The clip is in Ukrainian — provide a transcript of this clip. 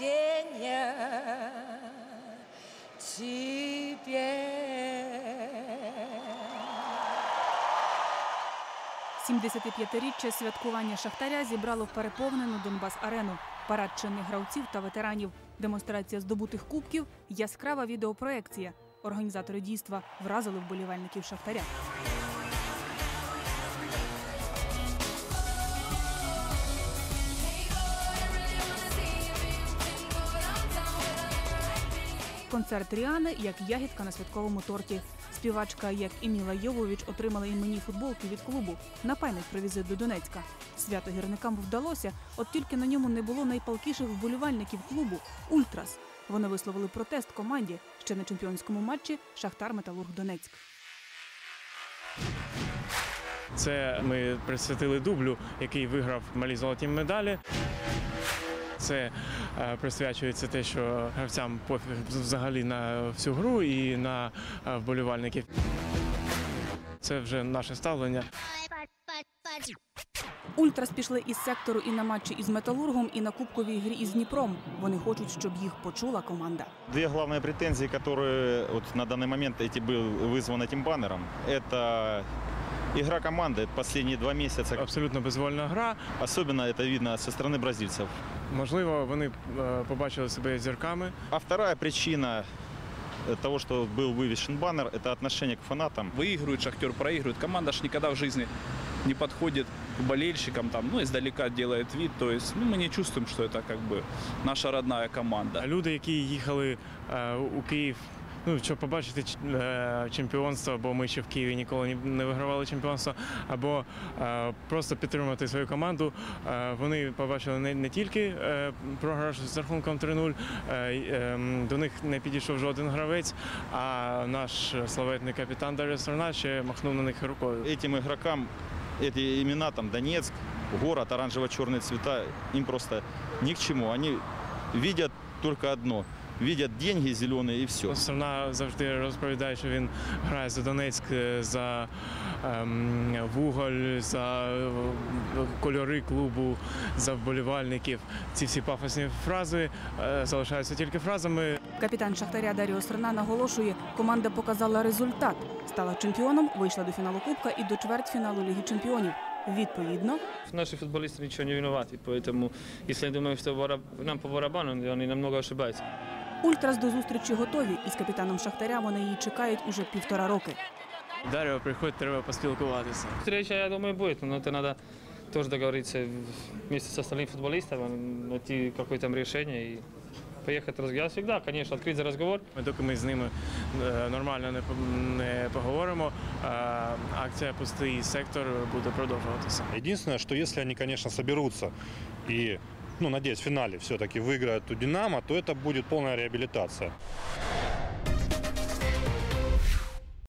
рождения тебе. 75-річчя святкування Шахтаря зібрало в переповнену Донбас-арену. Парад чинних гравців та ветеранів, демонстрація здобутих кубків, яскрава відеопроекція. Організатори дійства вразили вболівальників Шахтаря. Концерт Ріани як ягідка на святковому торті. Співачка, як і Міла Йовович, отримала іменні футболки від клубу на пам'ять про до Донецька. Свято гірникам вдалося, от тільки на ньому не було найпалкіших вболівальників клубу Ультрас. Вони висловили протест команді ще на чемпіонському матчі Шахтар Металург Донецьк. Це ми присвятили дублю, який виграв малі золоті медалі Це е, присвячується те, що гравцям пофіг взагалі на всю гру і на е, вболівальників. Це вже наше ставлення. Ультрас пішли із сектору і на матчі із металургом, і на кубковій грі із Дніпром. Вони хочуть, щоб їх почула команда. Две главные претензии, которые вот на данный момент эти был вызваны этим баннером, это игра команды последние два месяца. Абсолютно безвольна гра. Особенно это видно со стороны бразильцев. Можливо, вони е, побачили себе зірками. А вторая причина э, того, что был вывешен баннер, это отношение к фанатам. выигрывает Шахтер, проигрывает. Команда ж никогда в жизни не подходит к болельщикам, там, ну, издалека делает вид. То есть ну, мы не чувствуем, что это как бы наша родная команда. Люди, які їхали е, у Київ. Ну, щоб побачити ч- е, чемпіонство, бо ми ще в Києві ніколи ні- не вигравали чемпіонство, або е, просто підтримати свою команду. Е, вони побачили не, не тільки е, програш з рахунком 3-0, е, й, ем, до них не підійшов жоден гравець, а наш славетний капітан Дар'я Сторона ще махнув на них рукою. Этим игрокам эти имена там Донецк, город, оранжево-черные цвета, им просто ни к чему. Они видят только одно. Видят деньги зеленые и все. Сторона завжди розповідає, що він грає за Донецьк, е, за ем, вуголь, за е, кольори клубу, за вболівальників. Ці всі пафосні фрази е, залишаються тільки фразами. Капітан Шахтаря Даріо Срна наголошує, команда показала результат. Стала чемпіоном, вийшла до фіналу Кубка і до чвертьфіналу Ліги Чемпіонів. Відповідно, Наши футболисты ничего не виноваты, поэтому если они думают, что бараб- нам по барабану, они намного ошибаются. Ультрас до зустрічі готові. Із капітаном Шахтаря вони її чекають уже півтора роки. Дар'о, приходь, треба поспілкуватися. Встреча, я думаю, будет, но это надо тоже договориться вместе с остальными футболистами, найти какое-то решение и поехать разговаривать. Я всегда, конечно, открыть за разговор. Ми доки ми з ними е, нормально не, по- не поговоримо, е, акція пустий сектор буде продовжуватися. Единственное, что если они, конечно, соберутся и, ну, надеюсь, в финале все-таки выиграют у «Динамо», то это будет полная реабилитация.